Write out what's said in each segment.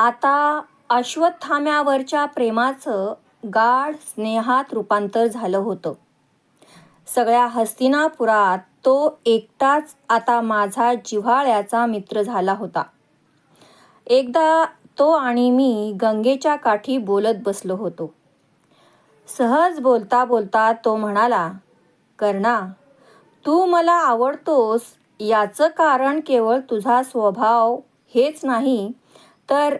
आता अश्वत्थाम्यावरच्या प्रेमाचं गाढ स्नेहात रूपांतर झालं होतं. सगळ्या हस्तिनापुरात तो एकटाच आता माझा जिव्हाळ्याचा मित्र झाला होता. एकदा तो आणि मी गंगेच्या काठी बोलत बसलो होतो. सहज बोलता बोलता तो म्हणाला कर्णा तू मला आवडतोस याचं कारण केवळ तुझा स्वभाव हेच नाही तर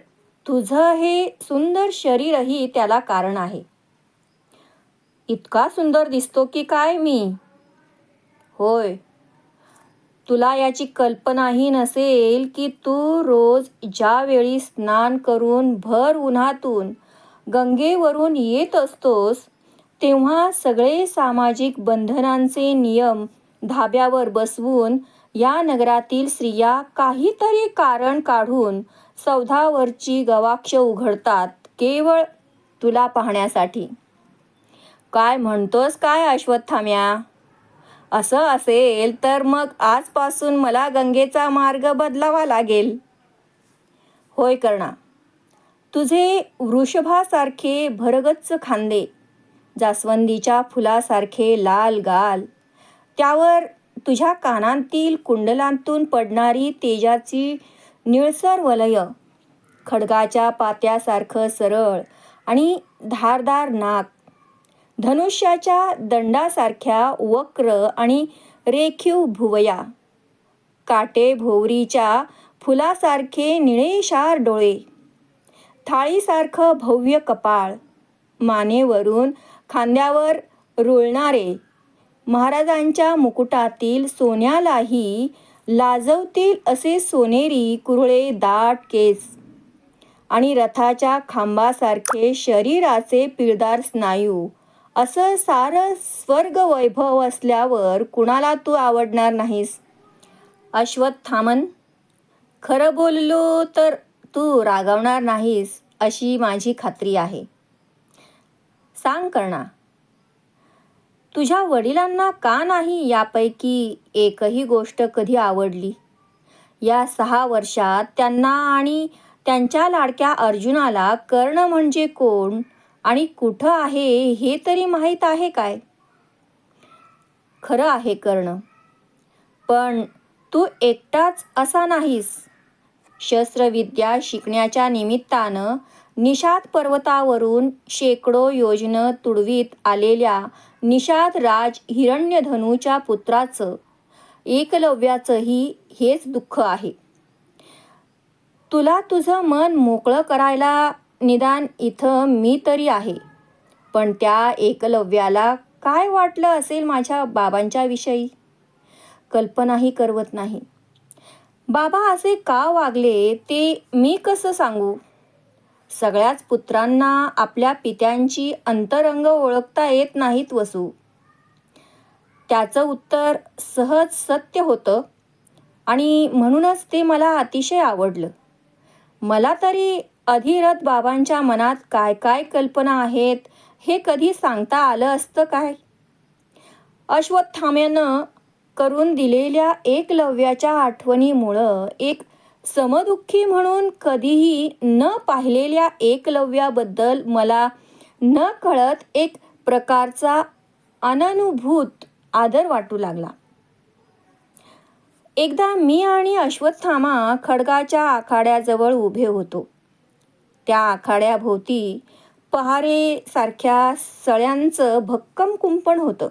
तुझं हे सुंदर शरीरही त्याला कारण आहे. इतका सुंदर दिसतो की काय मी? होय. तुला याची कल्पनाही नसेल की तू रोज ज्यावेळी स्नान करून भर उन्हातून गंगेवरून येत असतोस तेव्हा सगळे सामाजिक बंधनांचे नियम धाब्यावर बसवून या नगरातील स्त्रिया काहीतरी कारण काढून सौधावरची गवाक्ष उघडतात केवळ तुला पाहण्यासाठी. काय म्हणतोस काय अश्वत्थाम्या? असं असेल तर मग आजपासून मला गंगेचा मार्ग बदलावा लागेल. होय कर्णा तुझे वृषभासारखे भरगच्च खांदे जास्वंदीच्या फुलासारखे लाल गाल त्यावर तुझ्या कानांतील कुंडलांतून पडणारी तेजाची निळसर वलय खडगाच्या पात्यासारखं सरळ आणि धारदार नाक धनुष्याच्या दंडासारख्या वक्र आणि रेखीव भुवया काटे भोवरीच्या फुलासारखे निळेशार डोळे थाळीसारखं भव्य कपाळ मानेवरून खांद्यावर रुळणारे महाराजांच्या मुकुटातील सोन्यालाही लाजवतील असे सोनेरी कुरळे दाट केस. आणि रथाच्या खांबासारखे शरीराचे पिळदार स्नायू. असं सारं स्वर्ग वैभव असल्यावर कुणाला तू आवडणार नाहीस? अश्वत्थामन खरं बोललो तर तू रागवणार नाहीस अशी माझी खात्री आहे. सांग कर्णा तुझ्या वडिलांना का नाही यापैकी एकही गोष्ट कधी आवडली? या सहा वर्षात त्यांना आणि त्यांच्या लाडक्या अर्जुनाला कर्ण म्हणजे कोण आणि कुठं आहे हे तरी माहीत आहे काय? खरं आहे कर्ण. पण तू एकटाच असा नाहीस. शस्त्रविद्या शिकण्याच्या निमित्तानं निषाद पर्वतावरून शेकडो योजनं तुडवीत आलेल्या निषाद राज हिरण्यधनूच्या पुत्राचं एकलव्याचंही हेच दुःख आहे. तुला तुझं मन मोकळं करायला निदान इथं मी तरी आहे. पण त्या एकलव्याला काय वाटलं असेल माझ्या बाबांच्या विषयी? कल्पनाही करवत नाही. बाबा असे का वागले ते मी कसं सांगू? सगळ्याच पुत्रांना आपल्या पित्यांची अंतरंग ओळखता येत नाहीत वसू. त्याचं उत्तर सहज सत्य होतं आणि म्हणूनच ते मला अतिशय आवडलं. मला तरी अधिरथ बाबांच्या मनात काय काय कल्पना आहेत हे कधी सांगता आलं असतं काय? अश्वत्थाम्यानं करून दिलेल्या एकलव्याच्या आठवणीमुळं एक समदुःखी म्हणून कधीही न पाहिलेल्या एकलव्याबद्दल मला न कळत एक प्रकारचा अननुभूत आदर वाटू लागला. एकदा मी आणि अश्वत्थामा खडगाच्या आखाड्याजवळ उभे होतो. त्या आखाड्याभोवती पहारेसारख्या सळ्यांचं भक्कम कुंपण होतं.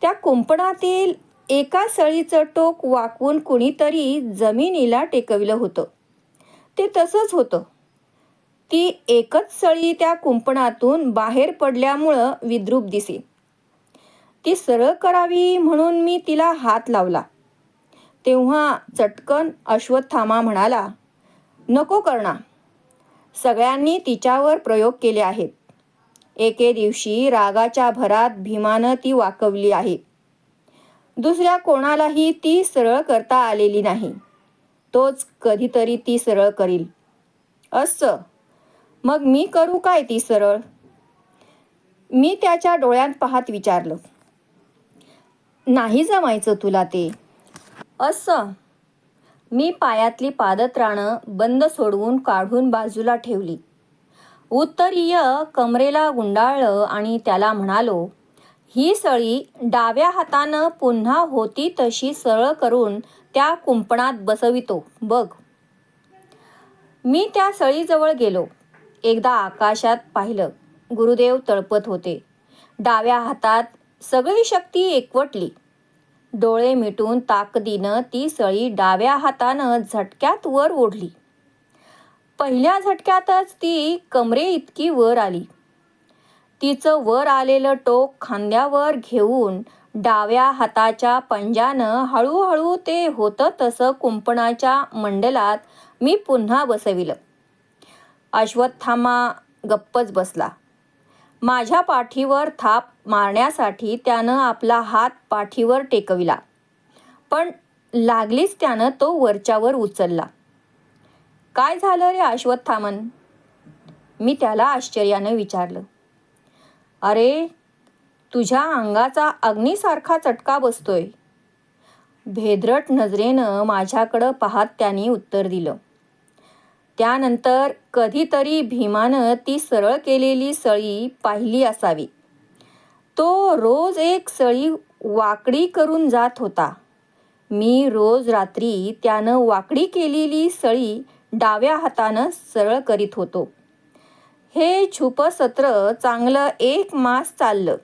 त्या कुंपणातील एका सळीचं टोक वाकवून कुणीतरी जमिनीला टेकविलं होतं. ते तसंच होतं. ती एकच सळी त्या कुंपणातून बाहेर पडल्यामुळं विद्रूप दिसे ती सरळ करावी म्हणून मी तिला हात लावला. तेव्हा चटकन अश्वत्थामा म्हणाला नको करणा सगळ्यांनी तिच्यावर प्रयोग केले आहेत. एके दिवशी रागाच्या भरात भीमानं ती वाकवली आहे. दुसऱ्या कोणालाही ती सरळ करता आलेली नाही. तोच कधीतरी ती सरळ करील. असं. मग मी करू काय ती सरळ? मी त्याच्या डोळ्यात पाहत विचारलं. नाही जमायचं तुला ते. असं. मी पायातली पादत्राणं बंद सोडवून काढून बाजूला ठेवली. उत्तरीय कमरेला गुंडाळलं आणि त्याला म्हणालो ही सळी डाव्या हातानं पुन्हा होती तशी सरळ करून त्या कुंपणात बसवितो. बघ. मी त्या सळीजवळ गेलो. एकदा आकाशात पाहिलं. गुरुदेव तळपत होते. डाव्या हातात सगळी शक्ती एकवटली. डोळे मिटून ताकदीनं ती सळी डाव्या हातानं झटक्यात वर ओढली. पहिल्या झटक्यातच ती कमरे इतकी वर आली. तिचं वर आलेलं टोक खांद्यावर घेऊन डाव्या हाताच्या पंजानं हळूहळू ते होतं तसं कुंपणाच्या मंडलात मी पुन्हा बसविलं. अश्वत्थामा गप्पच बसला. माझ्या पाठीवर थाप मारण्यासाठी त्यानं आपला हात पाठीवर टेकविला. पण लागलीच त्यानं तो वरच्यावर उचलला. काय झालं रे अश्वत्थामन? मी त्याला आश्चर्यानं विचारलं. अरे तुझ्या अंगाचा अग्नीसारखा चटका बसतोय. भेदरट नजरेनं माझ्याकडं पाहत त्यांनी उत्तर दिलं. त्यानंतर कधीतरी भीमानं ती सरळ केलेली सळी पाहिली असावी. तो रोज एक सळी वाकडी करून जात होता. मी रोज रात्री त्यानं वाकडी केलेली सळी डाव्या हातानं सरळ करीत होतो. हे छुपं सत्र चांगलं एक मास चाललं.